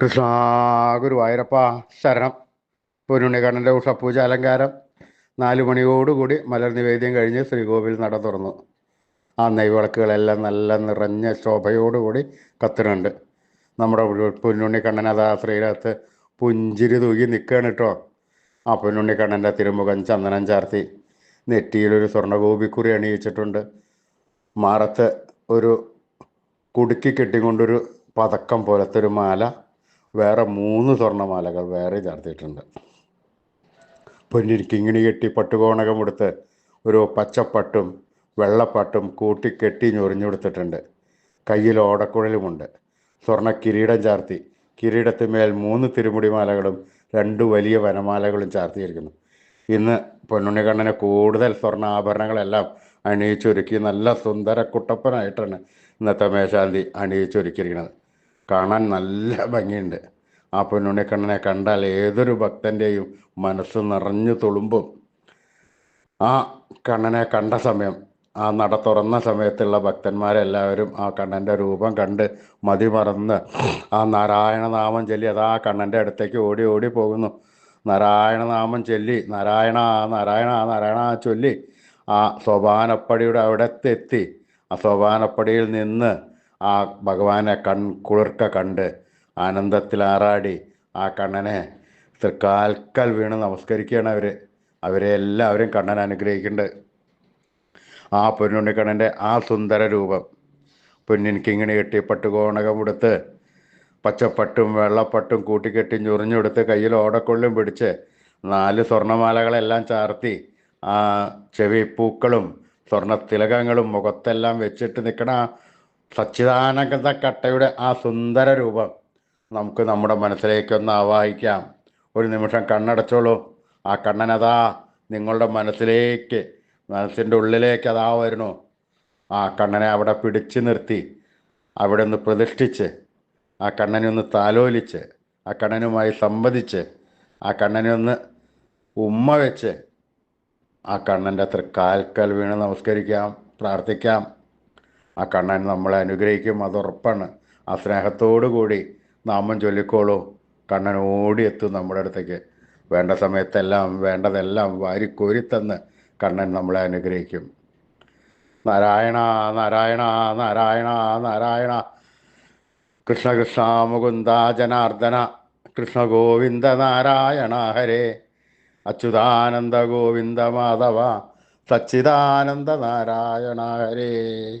കൃഷ്ണ ഗുരുവായൂരപ്പ ശരണം. പൊന്നുണ്ണിക്കണ്ണന്റെ ഉഷപ്പൂജ അലങ്കാരം നാലു മണിയോടുകൂടി മലർ നിവേദ്യം കഴിഞ്ഞ് ശ്രീകോവിൽ നട തുറന്നു. ആ നെയ്വിളക്കുകളെല്ലാം നല്ല നിറഞ്ഞ ശോഭയോടുകൂടി കത്തുന്നുണ്ട്. നമ്മുടെ പൊന്നുണ്ണിക്കണ്ണൻ അതാ ശ്രീരകത്ത് പുഞ്ചിരി തൂകി നിൽക്കുകയാണ് കേട്ടോ ആ പൊന്നുണ്ണിക്കണ്ണന്റെ തിരുമുഖം ചന്ദനം ചാർത്തി. നെറ്റിയിലൊരു സ്വർണഗോപിക്കുറി അണിയിച്ചിട്ടുണ്ട്. മാറത്ത് ഒരു കുടുക്കി കെട്ടിക്കൊണ്ടൊരു പതക്കം പോലത്തെ ഒരു മാല വേറെ മൂന്ന് സ്വർണമാലകൾ വേറെ ചേർത്തിട്ടുണ്ട് പൊന്നിൽ കിങ്ങിണി കെട്ടി പട്ടുകോണകം എടുത്ത് ഒരു പച്ചപ്പട്ടും വെള്ളപ്പട്ടും കൂട്ടി കെട്ടി ഞൊറിഞ്ഞെടുത്തിട്ടുണ്ട് കയ്യിൽ ഓടക്കുഴലുമുണ്ട്. സ്വർണ കിരീടം ചാർത്തി. കിരീടത്തിന്മേൽ മൂന്ന് തിരുമുടിമാലകളും രണ്ട് വലിയ വനമാലകളും ചാർത്തിയിരിക്കുന്നു. ഇന്ന് പൊന്നുണ്ണിക്കണ്ണനെ കൂടുതൽ സ്വർണ ആഭരണങ്ങളെല്ലാം അണിയിച്ചൊരുക്കി നല്ല സുന്ദര കുട്ടപ്പനായിട്ടാണ് ഇന്നത്തെ മേശാന്തി അണിയിച്ചൊരുക്കിയിരിക്കുന്നത്. കാണാൻ നല്ല ഭംഗിയുണ്ട്. ആ പൊന്നുണ്ണിക്കണ്ണനെ കണ്ടാൽ ഏതൊരു ഭക്തന്റെയും മനസ്സ് നിറഞ്ഞു തുളുമ്പും. ആ കണ്ണനെ കണ്ട സമയം ആ നട തുറന്ന സമയത്തുള്ള ഭക്തന്മാരെല്ലാവരും ആ കണ്ണന്റെ രൂപം കണ്ട് മതിമറന്ന് ആ നാരായണനാമം ചൊല്ലി അത് കണ്ണന്റെ അടുത്തേക്ക് ഓടി ഓടി പോകുന്നു. നാരായണനാമം ചൊല്ലി നാരായണ നാരായണ നാരായണ ചൊല്ലി ആ സോപാനപ്പടിയുടെ അവിടത്തെത്തി. ആ സോപാനപ്പടിയിൽ നിന്ന് ആ ഭഗവാനെ കൺ കുളിർക്ക കണ്ട് ആനന്ദത്തിലാറാടി ആ കണ്ണനെ തൃക്കാൽക്കൽ വീണ് നമസ്കരിക്കുകയാണ് അവർ അവരെ എല്ലാവരും കണ്ണൻ അനുഗ്രഹിക്കുന്നുണ്ട് ആ പൊന്നുണ്ണിക്കണ്ണന്റെ ആ സുന്ദര രൂപം. പൊന്നിൻ കിങ്ങിണി കെട്ടി പട്ടുകോണകം ഉടുത്ത് പച്ചപ്പട്ടും വെള്ളപ്പട്ടും കൂട്ടിക്കെട്ടി ഞുറിഞ്ഞെടുത്ത് കയ്യിൽ ഓടക്കൊള്ളും പിടിച്ച് നാല് സ്വർണമാലകളെല്ലാം ചാർത്തി ആ ചെവി പൂക്കളും തിലകങ്ങളും മുഖത്തെല്ലാം വെച്ചിട്ട് നിൽക്കണ സച്ചിദാനന്ദ കട്ടയുടെ ആ സുന്ദര രൂപം നമുക്ക് നമ്മുടെ മനസ്സിലേക്കൊന്ന് ആവാഹിക്കാം. ഒരു നിമിഷം കണ്ണടച്ചോളൂ. ആ കണ്ണനതാ നിങ്ങളുടെ മനസ്സിലേക്ക് മനസ്സിന്റെ ഉള്ളിലേക്ക് അതാ വരുന്നു. ആ കണ്ണനെ അവിടെ പിടിച്ചു നിർത്തി അവിടെ ഒന്ന് പ്രതിഷ്ഠിച്ച് ആ കണ്ണനെ ഒന്ന് താലോലിച്ച് ആ കണ്ണനുമായി സംവദിച്ച് ആ കണ്ണനെ ഒന്ന് ഉമ്മ വെച്ച് ആ കണ്ണന്റെ അത്ര കാൽക്കൽ വീണ് നമസ്കരിക്കാം പ്രാർത്ഥിക്കാം. ആ കണ്ണൻ നമ്മളെ അനുഗ്രഹിക്കും അത് ഉറപ്പാണ്. ആ സ്നേഹത്തോടു കൂടി നാമം ചൊല്ലിക്കോളൂ. കണ്ണൻ ഓടിയെത്തും നമ്മുടെ അടുത്തേക്ക്. വേണ്ട സമയത്തെല്ലാം വേണ്ടതെല്ലാം വാരിക്കോരിത്തന്ന് കണ്ണൻ നമ്മളെ അനുഗ്രഹിക്കും. നാരായണ നാരായണ നാരായണ നാരായണ. കൃഷ്ണ കൃഷ്ണ മുകുന്ദ ജനാർദ്ദന. കൃഷ്ണ ഗോവിന്ദ നാരായണ ഹരേ. അച്യുതാനന്ദ ഗോവിന്ദ മാധവ. സച്ചിദാനന്ദ നാരായണ ഹരേ.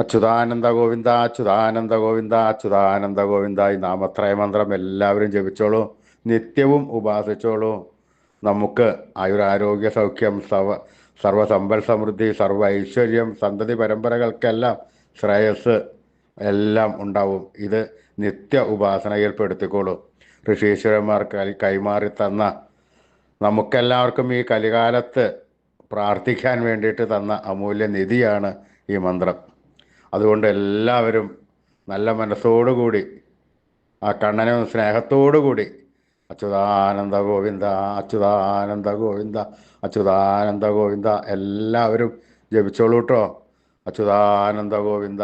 അച്യുതാനന്ദ ഗോവിന്ദ അച്യുതാനന്ദ ഗോവിന്ദ അച്യുതാനന്ദ ഗോവിന്ദ ഈ നാമത്രയ മന്ത്രം എല്ലാവരും ജപിച്ചോളൂ. നിത്യവും ഉപാസിച്ചോളൂ. നമുക്ക് ആയുരാരോഗ്യ സൗഖ്യം സർവ സർവസമ്പൽ സമൃദ്ധി സർവ ഐശ്വര്യം സന്തതി പരമ്പരകൾക്കെല്ലാം ശ്രേയസ് എല്ലാം ഉണ്ടാവും. ഇത് നിത്യ ഉപാസനയിൽ പെടുത്തിക്കോളൂ ഋഷീശ്വരന്മാർ കൈമാറി തന്ന നമുക്കെല്ലാവർക്കും ഈ കലികാലത്ത് പ്രാർത്ഥിക്കാൻ വേണ്ടിയിട്ട് തന്ന അമൂല്യ നിധിയാണ് ഈ മന്ത്രം. അതുകൊണ്ട് എല്ലാവരും നല്ല മനസ്സോടുകൂടി ആ കണ്ണനും സ്നേഹത്തോടുകൂടി അച്യുതാനന്ദ ഗോവിന്ദ അച്യുതാനന്ദ ഗോവിന്ദ അച്യുതാനന്ദ ഗോവിന്ദ എല്ലാവരും ജപിച്ചോളൂ കേട്ടോ അച്യുതാനന്ദ ഗോവിന്ദ